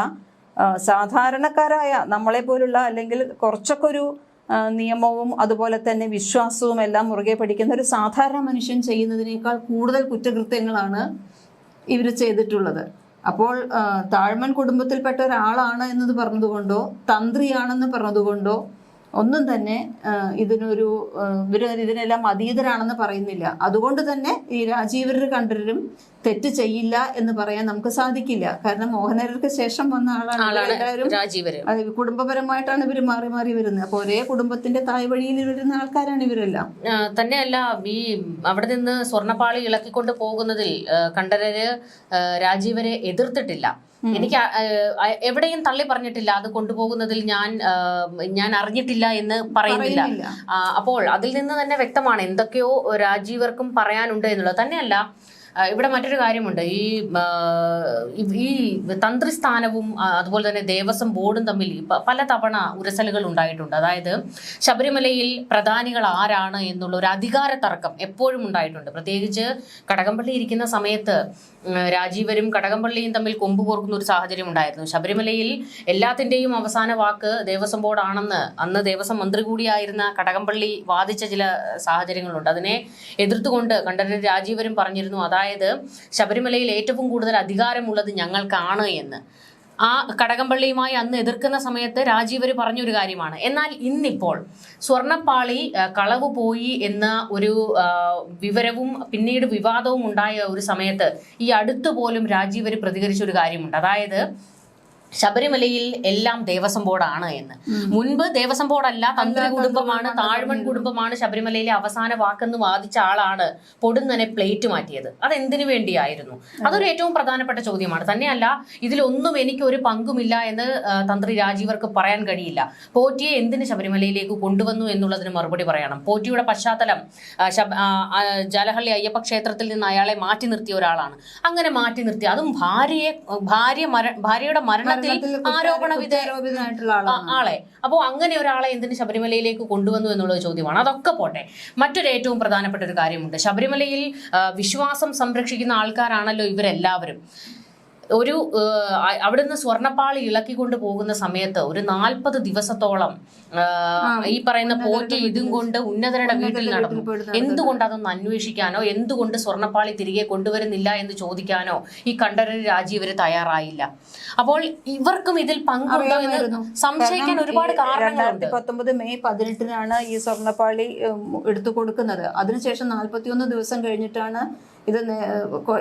സാധാരണക്കാരായ നമ്മളെ പോലുള്ള അല്ലെങ്കിൽ കുറച്ചൊക്കെ ഒരു നിയമവും അതുപോലെ തന്നെ വിശ്വാസവും എല്ലാം മുറുകെ പഠിക്കുന്ന ഒരു സാധാരണ മനുഷ്യൻ ചെയ്യുന്നതിനേക്കാൾ കൂടുതൽ കുറ്റകൃത്യങ്ങളാണ് ഇവർ ചെയ്തിട്ടുള്ളത്. അപ്പോൾ താഴ്മൻ കുടുംബത്തിൽപ്പെട്ട ഒരാളാണ് എന്നത് പറഞ്ഞതുകൊണ്ടോ തന്ത്രിയാണെന്ന് പറഞ്ഞതുകൊണ്ടോ ഒന്നും തന്നെ ഇതിനൊരു ഇവർ ഇതിനെല്ലാം അതീതരാണെന്ന് പറയുന്നില്ല. അതുകൊണ്ട് തന്നെ ഈ രാജീവരർ കണ്ടരും തെറ്റ് ചെയ്യില്ല എന്ന് പറയാൻ നമുക്ക് സാധിക്കില്ല. കാരണം മോഹനരർക്ക് ശേഷം വന്ന ആളാണ് എല്ലാവരും കുടുംബപരമായിട്ടാണ് ഇവർ മാറി മാറി വരുന്നത്. അപ്പൊ ഒരേ കുടുംബത്തിന്റെ തായ് വഴിയിൽ വരുന്ന ആൾക്കാരാണ് ഇവരെല്ലാം. തന്നെയല്ല ഈ അവിടെ നിന്ന് സ്വർണപ്പാളി ഇളക്കിക്കൊണ്ട് പോകുന്നതിൽ കണ്ടരര് കണ്ഠരര് രാജീവരെ എതിർത്തിട്ടില്ല. എനിക്ക് എവിടെയും തള്ളി പറഞ്ഞിട്ടില്ല. അത് കൊണ്ടുപോകുന്നതിൽ ഞാൻ ഞാൻ അറിഞ്ഞിട്ടില്ല എന്ന് പറയുന്നില്ല. അപ്പോൾ അതിൽ നിന്ന് തന്നെ വ്യക്തമാണ് എന്തൊക്കെയോ രാജീവർക്കും പറയാനുണ്ട് എന്നുള്ളത്. തന്നെയല്ല ഇവിടെ മറ്റൊരു കാര്യമുണ്ട്. ഈ ഈ- തന്ത്രിസ്ഥാനവും അതുപോലെ തന്നെ ദേവസ്വം ബോർഡും തമ്മിൽ പല തവണ ഉരസലുകൾ ഉണ്ടായിട്ടുണ്ട്. അതായത് ശബരിമലയിൽ പ്രധാനികൾ ആരാണ് എന്നുള്ള ഒരു അധികാര തർക്കം എപ്പോഴും ഉണ്ടായിട്ടുണ്ട്. പ്രത്യേകിച്ച് കടകംപള്ളി ഇരിക്കുന്ന സമയത്ത് രാജീവരും കടകംപള്ളിയും തമ്മിൽ കൊമ്പ് കോർക്കുന്ന ഒരു സാഹചര്യം ഉണ്ടായിരുന്നു. ശബരിമലയിൽ എല്ലാത്തിന്റെയും അവസാന വാക്ക് ദേവസ്വം ബോർഡാണെന്ന് അന്ന് ദേവസ്വം മന്ത്രി കൂടിയായിരുന്ന കടകംപള്ളി വാദിച്ച ചില സാഹചര്യങ്ങളുണ്ട്. അതിനെ എതിർത്തുകൊണ്ട് കണ്ഠരൻ രാജീവരും പറഞ്ഞിരുന്നു അതായത് ശബരിമലയിൽ ഏറ്റവും കൂടുതൽ അധികാരമുള്ളത് ഞങ്ങൾക്കാണ് എന്ന്. ആ കടകംപള്ളിയുമായി അന്ന് എതിർക്കുന്ന സമയത്ത് രാജീവര് പറഞ്ഞൊരു കാര്യമാണ്. എന്നാൽ ഇന്നിപ്പോൾ സ്വർണപ്പാളി കളവ് പോയി എന്ന ഒരു വിവരവും പിന്നീട് വിവാദവും ഉണ്ടായ ഒരു സമയത്ത് ഈ അടുത്ത് പോലും പ്രതികരിച്ച ഒരു കാര്യമുണ്ട്. അതായത് ശബരിമലയിൽ എല്ലാം ദേവസ്വം ബോർഡാണ് എന്ന്. മുൻപ് ദേവസ്വം ബോർഡല്ല തന്ത്രി കുടുംബമാണ് താഴ്മൺ കുടുംബമാണ് ശബരിമലയിലെ അവസാന വാക്കെന്ന് വാദിച്ച ആളാണ് പൊടുന്നനെ പ്ലേറ്റ് മാറ്റിയത്. അതെന്തിനു വേണ്ടിയായിരുന്നു? അതൊരു ഏറ്റവും പ്രധാനപ്പെട്ട ചോദ്യമാണ്. തന്നെയല്ല ഇതിലൊന്നും എനിക്ക് ഒരു പങ്കുമില്ല എന്ന് തന്ത്രി രാജീവർക്ക് പറയാൻ കഴിയില്ല. പോറ്റിയെ എന്തിന് ശബരിമലയിലേക്ക് കൊണ്ടുവന്നു എന്നുള്ളതിന് മറുപടി പറയണം. പോറ്റിയുടെ പശ്ചാത്തലം ജലഹള്ളി അയ്യപ്പ ക്ഷേത്രത്തിൽ നിന്ന് അയാളെ മാറ്റി നിർത്തിയ ഒരാളാണ്. അങ്ങനെ മാറ്റി നിർത്തി അതും ഭാര്യയെ ഭാര്യ മര ഭാര്യയുടെ മരണത്തിൽ മരണത്തിൽ ആരോപണ വിധേയനായിട്ടുള്ള ആളെ. അപ്പോൾ അങ്ങനെ ഒരാളെ എന്തിന് ശബരിമലയിലേക്ക് കൊണ്ടുവന്നു എന്നുള്ള ചോദ്യമാണ്. അതൊക്കെ പോട്ടെ. മറ്റൊരു ഏറ്റവും പ്രധാനപ്പെട്ട ഒരു കാര്യമുണ്ട്. ശബരിമലയിൽ വിശ്വാസം സംരക്ഷിക്കുന്ന ആൾക്കാരാണല്ലോ ഇവരെല്ലാവരും. ഒരു അവിടുന്ന് സ്വർണപ്പാളി ഇളക്കിക്കൊണ്ട് പോകുന്ന സമയത്ത് ഒരു നാൽപ്പത് ദിവസത്തോളം ഈ പറയുന്ന പോറ്റി ഇതും കൊണ്ട് ഉന്നതരുടെ വീട്ടിൽ നടന്നു. എന്തുകൊണ്ട് അതൊന്ന് അന്വേഷിക്കാനോ? എന്തുകൊണ്ട് സ്വർണപ്പാളി തിരികെ കൊണ്ടുവരുന്നില്ല എന്ന് ചോദിക്കാനോ ഈ കണ്ഠരര് രാജീവര് തയ്യാറായില്ല. അപ്പോൾ ഇവർക്കും ഇതിൽ പങ്കുണ്ടോ എന്ന് സംശയിക്കാൻ ഒരുപാട് കാരണങ്ങളുണ്ട്. പത്തൊമ്പത് മെയ് പതിനെട്ടിനാണ് ഈ സ്വർണപ്പാളി എടുത്തു കൊടുക്കുന്നത് അതിനുശേഷം നാൽപ്പത്തിയൊന്ന് ദിവസം കഴിഞ്ഞിട്ടാണ് ഇത്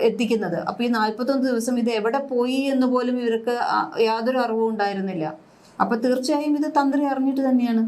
എത്തിക്കുന്നത്. അപ്പൊ ഈ നാൽപ്പത്തൊന്ന് ദിവസം ഇത് എവിടെ പോയി എന്ന് പോലും ഇവർക്ക് യാതൊരു അറിവും ഉണ്ടായിരുന്നില്ല. അപ്പൊ തീർച്ചയായും ഇത് തന്ത്രി അറിഞ്ഞിട്ട് തന്നെയാണ്.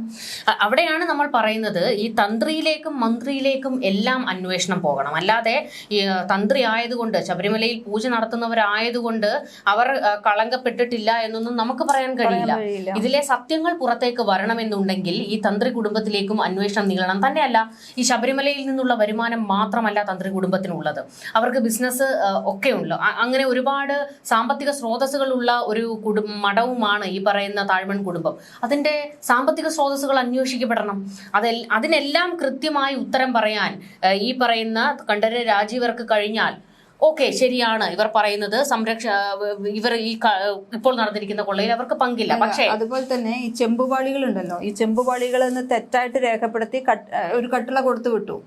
അവിടെയാണ് നമ്മൾ പറയുന്നത് ഈ തന്ത്രിയിലേക്കും മന്ത്രിയിലേക്കും എല്ലാം അന്വേഷണം പോകണം. അല്ലാതെ ഈ തന്ത്രി ആയതുകൊണ്ട് ശബരിമലയിൽ പൂജ നടത്തുന്നവരായതുകൊണ്ട് അവർ കളങ്കപ്പെട്ടിട്ടില്ല എന്നൊന്നും നമുക്ക് പറയാൻ കഴിയില്ല. ഇതിലെ സത്യങ്ങൾ പുറത്തേക്ക് വരണമെന്നുണ്ടെങ്കിൽ ഈ തന്ത്രി കുടുംബത്തിലേക്കും അന്വേഷണം നീളണം തന്നെയല്ല ഈ ശബരിമലയിൽ നിന്നുള്ള വരുമാനം മാത്രമല്ല തന്ത്രി കുടുംബത്തിനുള്ളത്. അവർക്ക് ബിസിനസ് ഒക്കെ ഉണ്ട് അങ്ങനെ ഒരുപാട് സാമ്പത്തിക സ്രോതസ്സുകളുള്ള ഒരു കുടും മഠവുമാണ് ഈ പറയുന്ന താഴ്മൺ കുടുംബം. അതിന്റെ സാമ്പത്തിക സ്രോതസ്സുകൾ അന്വേഷിക്കപ്പെടണം. അതിൽ അതിനെല്ലാം കൃത്യമായി ഉത്തരം പറയാൻ ഈ പറയുന്ന കണ്ഠര രാജീവർക്ക് കഴിഞ്ഞാൽ ഓക്കെ ശരിയാണ്. ഇവർ പറയുന്നത് സംരക്ഷ ഇവർ ഈ ഇപ്പോൾ നടന്നിരിക്കുന്ന കൊള്ളയിൽ അവർക്ക് പങ്കില്ല. പക്ഷേ അതുപോലെ തന്നെ ഈ ചെമ്പുപാളികൾ ഉണ്ടല്ലോ ഈ ചെമ്പുപാളികൾ എന്ന് തെറ്റായിട്ട് രേഖപ്പെടുത്തി ഒരു കട്ടിള കൊടുത്തു വിട്ടു.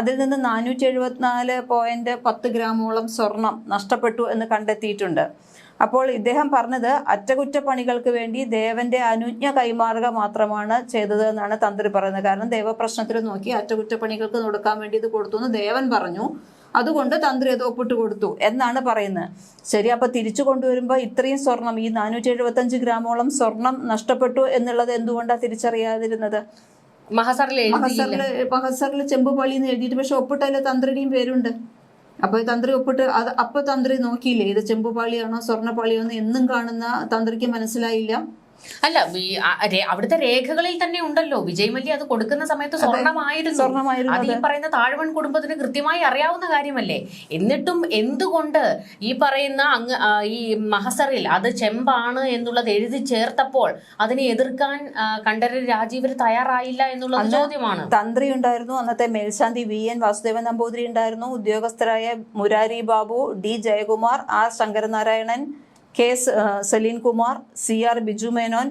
അതിൽ നിന്ന് നാനൂറ്റി എഴുപത്തിനാല് പോയിന്റ് പത്ത് ഗ്രാമോളം സ്വർണം നഷ്ടപ്പെട്ടു എന്ന് കണ്ടെത്തിയിട്ടുണ്ട്. അപ്പോൾ ഇദ്ദേഹം പറഞ്ഞത് അറ്റകുറ്റപ്പണികൾക്ക് വേണ്ടി ദേവന്റെ അനുജ്ഞ കൈമാറുക മാത്രമാണ് ചെയ്തത് എന്നാണ് തന്ത്രി പറയുന്നത്. കാരണം ദേവപ്രശ്നത്തിൽ നോക്കി അറ്റകുറ്റപ്പണികൾക്ക് കൊടുക്കാൻ വേണ്ടി ഇത് കൊടുത്തു എന്ന് ദേവൻ പറഞ്ഞു. അതുകൊണ്ട് തന്ത്രി അത് ഒപ്പിട്ട് കൊടുത്തു എന്നാണ് പറയുന്നത്. ശരി അപ്പൊ തിരിച്ചു കൊണ്ടുവരുമ്പോൾ ഇത്രയും സ്വർണം ഈ നാനൂറ്റി എഴുപത്തഞ്ച് ഗ്രാമോളം സ്വർണം നഷ്ടപ്പെട്ടു എന്നുള്ളത് എന്തുകൊണ്ടാണ് തിരിച്ചറിയാതിരുന്നത്? മഹസറിൽ മഹസറിൽ മഹസറിൽ മഹസറിൽ ചെമ്പുപള്ളി എന്ന് എഴുതിയിട്ട് പക്ഷെ ഒപ്പിട്ടതിൽ തന്ത്രിയുടെയും പേരുണ്ട്. അപ്പൊ തന്ത്രി ഒപ്പിട്ട് അത് അപ്പൊ തന്ത്രി നോക്കിയില്ലേ? ഇത് ചെമ്പുപാളിയാണോ സ്വർണപാളിയാണോ എന്നും കാണുന്ന തന്ത്രിക്ക് മനസ്സിലായില്ല. അല്ല അവിടുത്തെ രേഖകളിൽ തന്നെ ഉണ്ടല്ലോ. വിജയ് മല്യ അത് കൊടുക്കുന്ന സമയത്ത് സ്വർണമായിരുന്നു. സ്വർണമായിരുന്നു അത് ഈ പറയുന്ന താഴ്വൺ കുടുംബത്തിന് കൃത്യമായി അറിയാവുന്ന കാര്യമല്ലേ? എന്നിട്ടും എന്തുകൊണ്ട് ഈ പറയുന്ന അങ്ങ് ഈ മഹസറിൽ അത് ചെമ്പാണ് എന്നുള്ളത് എഴുതി ചേർത്തപ്പോൾ അതിനെ എതിർക്കാൻ രാജീവർ രാജീവര് തയ്യാറായില്ല എന്നുള്ള ചോദ്യമാണ്. തന്ത്രി ഉണ്ടായിരുന്നു. അന്നത്തെ മേൽശാന്തി വി എൻ വാസുദേവൻ നമ്പൂതിരി ഉണ്ടായിരുന്നു. ഉദ്യോഗസ്ഥരായ Murari Babu D Jayakumar R Sankaranarayanan K Saleen Kumar C R Biju Menon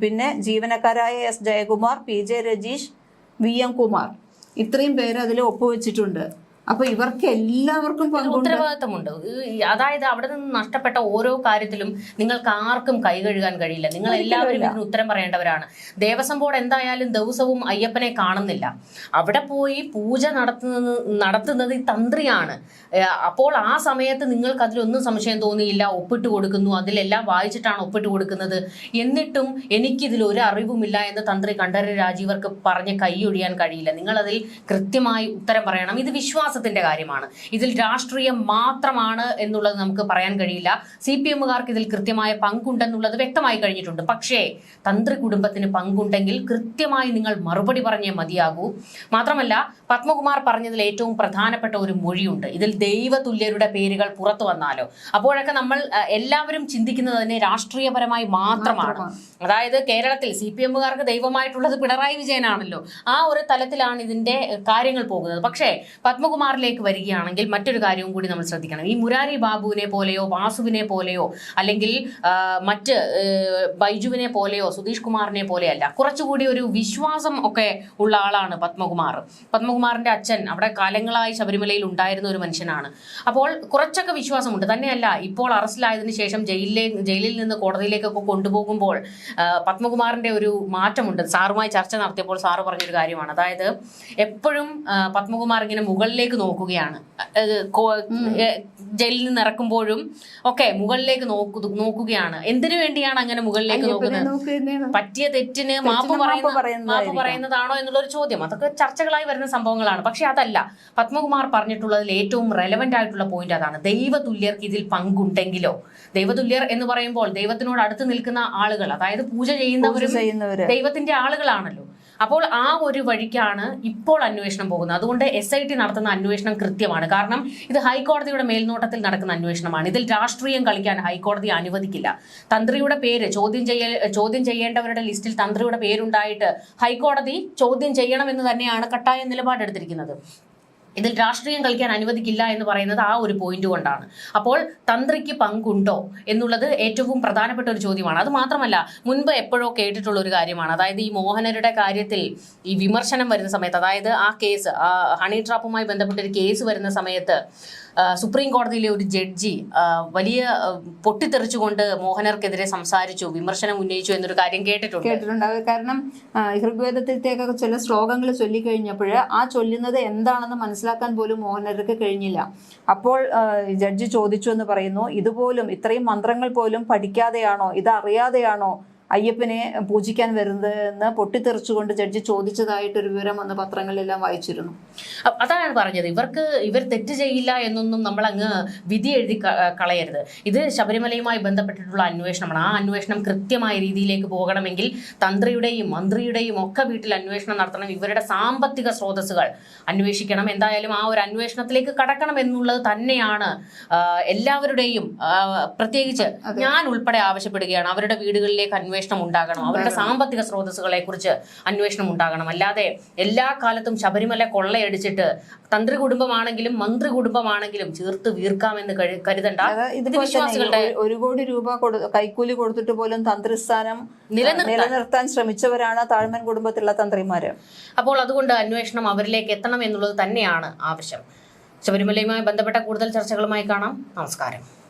പിന്നെ ജീവനക്കാരായ S Jayakumar P J Rajeesh V M Kumar. ഇത്രയും പേര് അതിൽ ഒപ്പുവെച്ചിട്ടുണ്ട്. അപ്പൊ ഇവർക്ക് എല്ലാവർക്കും ഉത്തരവാദിത്തമുണ്ട്. അതായത് അവിടെ നിന്ന് നഷ്ടപ്പെട്ട ഓരോ കാര്യത്തിലും നിങ്ങൾക്ക് ആർക്കും കൈ കഴുകാൻ കഴിയില്ല. നിങ്ങൾ എല്ലാവരും ഇതിന് ഉത്തരം പറയേണ്ടവരാണ്. ദേവസ്വം ബോർഡ് എന്തായാലും ദിവസവും അയ്യപ്പനെ കാണുന്നില്ല. അവിടെ പോയി പൂജ നടത്തുന്നത് നടത്തുന്നത് ഈ തന്ത്രിയാണ്. അപ്പോൾ ആ സമയത്ത് നിങ്ങൾക്ക് അതിലൊന്നും സംശയം തോന്നിയില്ല. ഒപ്പിട്ട് കൊടുക്കുന്നു. അതിലെല്ലാം വായിച്ചിട്ടാണ് ഒപ്പിട്ട് കൊടുക്കുന്നത്. എന്നിട്ടും എനിക്കിതിൽ ഒരു അറിവുമില്ല എന്ന് തന്ത്രി കണ്ഠര രാജീവർക്ക് പറഞ്ഞ് കൈയൊഴിയാൻ കഴിയില്ല. നിങ്ങൾ അതിൽ കൃത്യമായി ഉത്തരം പറയണം. ഇത് വിശ്വാസത്തിന്റെ കാര്യമാണ്. ഇതിൽ രാഷ്ട്രീയം മാത്രമാണ് എന്നുള്ളത് നമുക്ക് പറയാൻ കഴിയില്ല. സി പി എമ്മുകാർക്ക് ഇതിൽ കൃത്യമായ പങ്കുണ്ടെന്നുള്ളത് വ്യക്തമായി കഴിഞ്ഞിട്ടുണ്ട്. പക്ഷേ തന്ത്രി കുടുംബത്തിന് പങ്കുണ്ടെങ്കിൽ കൃത്യമായി നിങ്ങൾ മറുപടി പറഞ്ഞേ മതിയാകൂ. മാത്രമല്ല പത്മകുമാർ പറഞ്ഞതിൽ ഏറ്റവും പ്രധാനപ്പെട്ട ഒരു മൊഴിയുണ്ട്. ഇതിൽ ദൈവതുല്യരുടെ പേരുകൾ പുറത്തു വന്നാലോ? അപ്പോഴൊക്കെ നമ്മൾ എല്ലാവരും ചിന്തിക്കുന്നത് തന്നെ രാഷ്ട്രീയപരമായി മാത്രമാണ്. അതായത് കേരളത്തിൽ സി പി എമ്മുകാർക്ക് ദൈവമായിട്ടുള്ളത് പിണറായി വിജയനാണല്ലോ. ആ ഒരു തലത്തിലാണ് ഇതിന്റെ കാര്യങ്ങൾ പോകുന്നത്. പക്ഷേ പത്മകുമാറിലേക്ക് വരികയാണെങ്കിൽ മറ്റൊരു കാര്യവും കൂടി നമ്മൾ ശ്രദ്ധിക്കണം. ഈ മുരാരി ബാബുവിനെ പോലെയോ വാസുവിനെ പോലെയോ അല്ലെങ്കിൽ മറ്റ് ബൈജുവിനെ പോലെയോ സുധീഷ് കുമാറിനെ പോലെയല്ല കുറച്ചുകൂടി ഒരു വിശ്വാസം ഒക്കെ ഉള്ള ആളാണ് പത്മകുമാർ പത്മകുമാറിന്റെ അച്ഛൻ അവിടെ കാലങ്ങളായി ശബരിമലയിൽ ഉണ്ടായിരുന്ന ഒരു മനുഷ്യനാണ്. അപ്പോൾ കുറച്ചൊക്കെ വിശ്വാസമുണ്ട്. തന്നെയല്ല ഇപ്പോൾ അറസ്റ്റിലായതിനു ശേഷം ജയിലിലെ ജയിലിൽ നിന്ന് കോടതിയിലേക്കൊക്കെ കൊണ്ടുപോകുമ്പോൾ പത്മകുമാറിന്റെ ഒരു മാറ്റമുണ്ട്. സാറുമായി ചർച്ച നടത്തിയപ്പോൾ സാറ് പറഞ്ഞൊരു കാര്യമാണ്. അതായത് എപ്പോഴും പത്മകുമാർ ഇങ്ങനെ മുകളിലേക്ക് നോക്കുകയാണ്. ജയിലിൽ നിന്ന് ഇറക്കുമ്പോഴും ഒക്കെ മുകളിലേക്ക് നോക്കു നോക്കുകയാണ്. എന്തിനു വേണ്ടിയാണ് അങ്ങനെ മുകളിലേക്ക് നോക്കുന്നത്? പറ്റിയ തെറ്റിന് മാപ്പ് പറയുന്ന മാപ്പ് പറയുന്നതാണോ എന്നുള്ളൊരു ചോദ്യം. അതൊക്കെ ചർച്ചകളായി വരുന്ന സംഭവങ്ങളാണ്. പക്ഷെ അതല്ല പത്മകുമാർ പറഞ്ഞിട്ടുള്ളതിൽ ഏറ്റവും റെലവെന്റ് ആയിട്ടുള്ള പോയിന്റ് അതാണ്. ദൈവതുല്യർക്ക് ഇതിൽ പങ്കുണ്ടെങ്കിലോ? ദൈവതുല്യർ എന്ന് പറയുമ്പോൾ ദൈവത്തിനോട് അടുത്ത് നിൽക്കുന്ന ആളുകൾ അതായത് പൂജ ചെയ്യുന്നവരും. ദൈവത്തിന്റെ ആളുകളാണല്ലോ. അപ്പോൾ ആ ഒരു വഴിക്കാണ് ഇപ്പോൾ അന്വേഷണം പോകുന്നത്. അതുകൊണ്ട് എസ് ഐ ടി നടത്തുന്ന അന്വേഷണം കൃത്യമാണ്. കാരണം ഇത് ഹൈക്കോടതിയുടെ മേൽനോട്ടത്തിൽ നടക്കുന്ന അന്വേഷണമാണ്. ഇതിൽ രാഷ്ട്രീയം കളിക്കാൻ ഹൈക്കോടതി അനുവദിക്കില്ല. തന്ത്രിയുടെ പേര് ചോദ്യം ചെയ്യൽ ചോദ്യം ചെയ്യേണ്ടവരുടെ ലിസ്റ്റിൽ തന്ത്രിയുടെ പേരുണ്ടായിട്ട് ഹൈക്കോടതി ചോദ്യം ചെയ്യണമെന്ന് തന്നെയാണ് കട്ടായ നിലപാടെടുത്തിരിക്കുന്നത്. ഇതിൽ രാഷ്ട്രീയം കളിക്കാൻ അനുവദിക്കില്ല എന്ന് പറയുന്നത് ആ ഒരു പോയിന്റ് കൊണ്ടാണ്. അപ്പോൾ തന്ത്രിക്ക് പങ്കുണ്ടോ എന്നുള്ളത് ഏറ്റവും പ്രധാനപ്പെട്ട ഒരു ചോദ്യമാണ്. അത് മാത്രമല്ല മുൻപ് എപ്പോഴോ കേട്ടിട്ടുള്ള ഒരു കാര്യമാണ്. അതായത് ഈ മോഹനരുടെ കാര്യത്തിൽ ഈ വിമർശനം വരുന്ന സമയത്ത് അതായത് ആ കേസ് ഹണി ട്രാപ്പുമായി ബന്ധപ്പെട്ട ഒരു കേസ് വരുന്ന സമയത്ത് സുപ്രീം കോടതിയിലെ ഒരു ജഡ്ജി വലിയ പൊട്ടിത്തെറിച്ചുകൊണ്ട് മോഹനർക്കെതിരെ സംസാരിച്ചു വിമർശനം ഉന്നയിച്ചു എന്നൊരു കാര്യം കേട്ടിട്ടുണ്ട്. കേട്ടിട്ടുണ്ടാവും കാരണം ഋഗ്വേദത്തിലേക്കൊക്കെ ചില ശ്ലോകങ്ങൾ ചൊല്ലിക്കഴിഞ്ഞപ്പോൾ ആ ചൊല്ലുന്നത് എന്താണെന്ന് മനസ്സിലാക്കാൻ പോലും മോഹനർക്ക് കഴിഞ്ഞില്ല. അപ്പോൾ ജഡ്ജി ചോദിച്ചു എന്ന് പറയുന്നു ഇതുപോലും ഇത്രയും മന്ത്രങ്ങൾ പോലും പഠിക്കാതെയാണോ? ഇത് അറിയാതെയാണോ അയ്യപ്പനെ പൂജിക്കാൻ വരുന്നത് എന്ന് പൊട്ടിത്തെറിച്ചുകൊണ്ട് ജഡ്ജി ചോദിച്ചതായിട്ടൊരു വിവരം വന്ന് പത്രങ്ങളിലെല്ലാം വായിച്ചിരുന്നു. അതാണ് പറഞ്ഞത്. ഇവർക്ക് ഇവർ തെറ്റ് ചെയ്യില്ല എന്നൊന്നും നമ്മൾ അങ്ങ് വിധി എഴുതി കളയരുത്. ഇത് ശബരിമലയുമായി ബന്ധപ്പെട്ടിട്ടുള്ള അന്വേഷണമാണ്. ആ അന്വേഷണം കൃത്യമായ രീതിയിലേക്ക് പോകണമെങ്കിൽ തന്ത്രിയുടെയും മന്ത്രിയുടെയും ഒക്കെ വീട്ടിൽ അന്വേഷണം നടത്തണം. ഇവരുടെ സാമ്പത്തിക സ്രോതസ്സുകൾ അന്വേഷിക്കണം. എന്തായാലും ആ ഒരു അന്വേഷണത്തിലേക്ക് കടക്കണം എന്നുള്ളത് തന്നെയാണ് എല്ലാവരുടെയും പ്രത്യേകിച്ച് ഞാൻ ഉൾപ്പെടെ ആവശ്യപ്പെടുകയാണ്. അവരുടെ വീടുകളിലേക്ക് അന്വേഷണം ഉണ്ടാകണം. അവരുടെ സാമ്പത്തിക സ്രോതസ്സുകളെ കുറിച്ച് അന്വേഷണം ഉണ്ടാകണം. അല്ലാതെ എല്ലാ കാലത്തും ശബരിമല കൊള്ളയടിച്ചിട്ട് തന്ത്രി കുടുംബമാണെങ്കിലും മന്ത്രി കുടുംബമാണെങ്കിലും ചേർത്ത് വീർക്കാമെന്ന് കരു- കരുതണ്ട. ഇത് വിശ്വാസികളുടെ ഒരു- കോടി രൂപ കൈക്കൂലി കൊടുത്തിട്ട് പോലും തന്ത്രിസ്ഥാനം. നിലനിർത്താൻ ശ്രമിച്ചവരാണ് താഴ്മൻ കുടുംബത്തിലുള്ള തന്ത്രിമാര്. അപ്പോൾ അതുകൊണ്ട് അന്വേഷണം അവരിലേക്ക് എത്തണം എന്നുള്ളത് തന്നെയാണ് ആവശ്യം. ശബരിമലയുമായി ബന്ധപ്പെട്ട കൂടുതൽ ചർച്ചകളുമായി കാണാം. നമസ്കാരം.